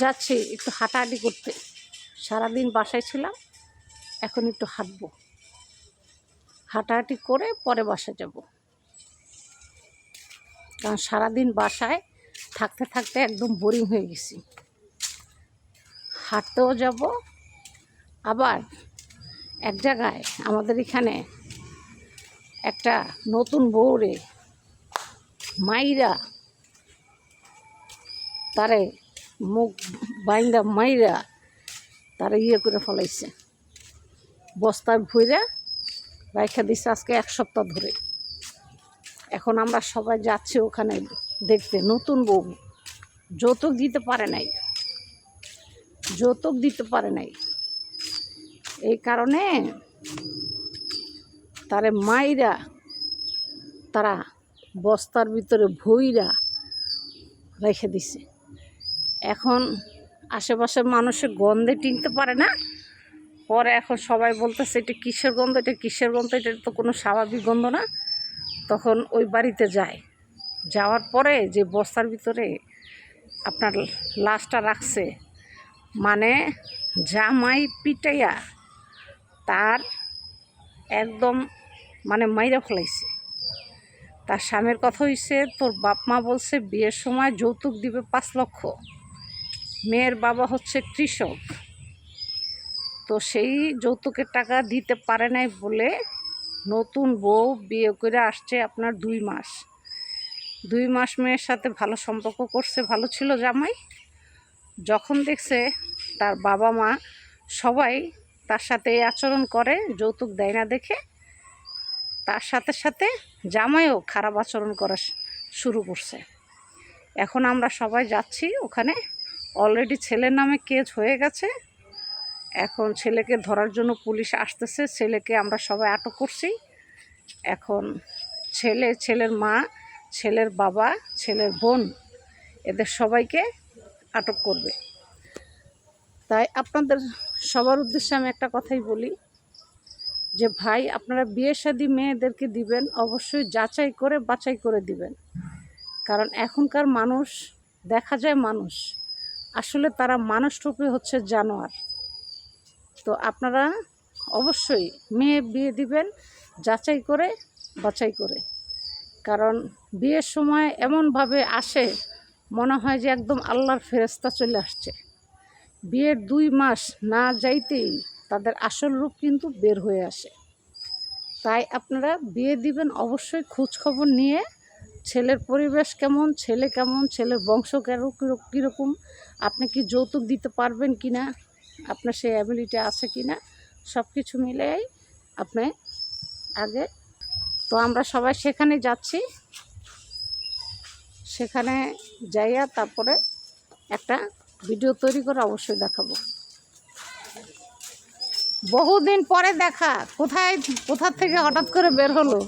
যাচ্ছি একটু হাঁটাহাঁটি করতে। সারাদিন বাসায় ছিলাম, এখন একটু হাঁটবো। হাঁটাহাঁটি করে পরে বাসায় যাব। কারণ সারাদিন বাসায় থাকতে থাকতে একদম বোরিং হয়ে গেছি। হাঁটতেও যাব, আবার এক জায়গায় আমাদের এখানে একটা নতুন বউরে মাইরা তারে মুখ বাইন্দা মাইরা তারা ইয়ে করে ফলাইছে। বস্তায় ভুইরা রাইখা দিছে আজকে এক সপ্তাহ ধরে। এখন আমরা সবাই যাচ্ছি ওখানে দেখতে। নতুন বউ। যৌতুক দিতে পারে নাই। যৌতুক দিতে পারে নাই। এই কারণে তারে মাইরা তারা বস্তার ভিতরে ভইরা রেখে দিছে। এখন আশেপাশের মানুষের গন্ধে টিনতে পারে না। পরে এখন সবাই বলতেছে, এটা কিসের গন্ধ? এটা কিসের গন্ধ? এটা তো কোনো স্বাভাবিক গন্ধ না। তখন ওই বাড়িতে যায়। যাওয়ার পরে যে বস্তার ভিতরে আপনার লাশটা রাখছে মানে জামাই পিটাইয়া তার একদম মানে মাইরা ফেলাইছে। তার স্বামীর কথা হইছে, তোর বাপ মা বলছে বিয়ের সময় যৌতুক দিবে পাঁচ লক্ষ। মেয়ের বাবা হচ্ছে কৃষক। তো সেই যৌতুকের টাকা দিতে পারে নাই বলে নতুন বউ বিয়ে করে আসছে আপনার দুই মাস। দুই মাস মেয়ের সাথে ভালো সম্পর্ক করছে, ভালো ছিল জামাই। যখন দেখছে তার বাবা মা সবাই তার সাথে এই আচরণ করে, যৌতুক দেয় না দেখে, তার সাথে সাথে জামাইও খারাপ আচরণ করা শুরু করছে। এখন আমরা সবাই যাচ্ছি ওখানে অলরেডি ছেলের নামে কেস হয়ে গেছে। এখন ছেলেকে ধরার জন্য পুলিশ আসতেছে। ছেলেকে আমরা সবাই আটক করছি। এখন ছেলে, ছেলের মা, ছেলের বাবা, ছেলের বোন, এদের সবাইকে আটক করবে। তাই আপনাদের সবার উদ্দেশ্যে আমি একটা কথাই বলি যে, ভাই, আপনারা বিয়ে শাদী মেয়েদেরকে দিবেন, অবশ্যই যাচাই করে বাছাই করে দিবেন। কারণ এখনকার মানুষ, দেখা যায় মানুষ আসলে তারা মানুষ রূপে হচ্ছে জানোয়ার। তো আপনারা অবশ্যই মেয়ে বিয়ে দিবেন, যাচাই করে, বাছাই করে। কারণ বিয়ের সময় এমনভাবে আসে, মনে হয় যে একদম আল্লাহর ফেরেস্তা চলে আসছে। বিয়ের দুই মাস না যাইতেই তাদের আসল রূপ কিন্তু বের হয়ে আসে। তাই আপনারা বিয়ে দিবেন, অবশ্যই খোঁজখবর নিয়ে ছেলের পরিবেশ কেমন, ছেলে কেমন, ছেলের বংশ কেরো কীরকম, আপনি কি যৌতুক দিতে পারবেন কি না আপনার সেই অ্যাবিলিটি আছে কি না সব কিছু মিলেই আপনি আগে, তো আমরা সবাই সেখানে যাচ্ছি। সেখানে যাইয়া তারপরে একটা ভিডিও তৈরি করে অবশ্যই দেখাবো। বহুদিন পরে দেখা, কোথায়, কোথা থেকে হঠাৎ করে বের হলো?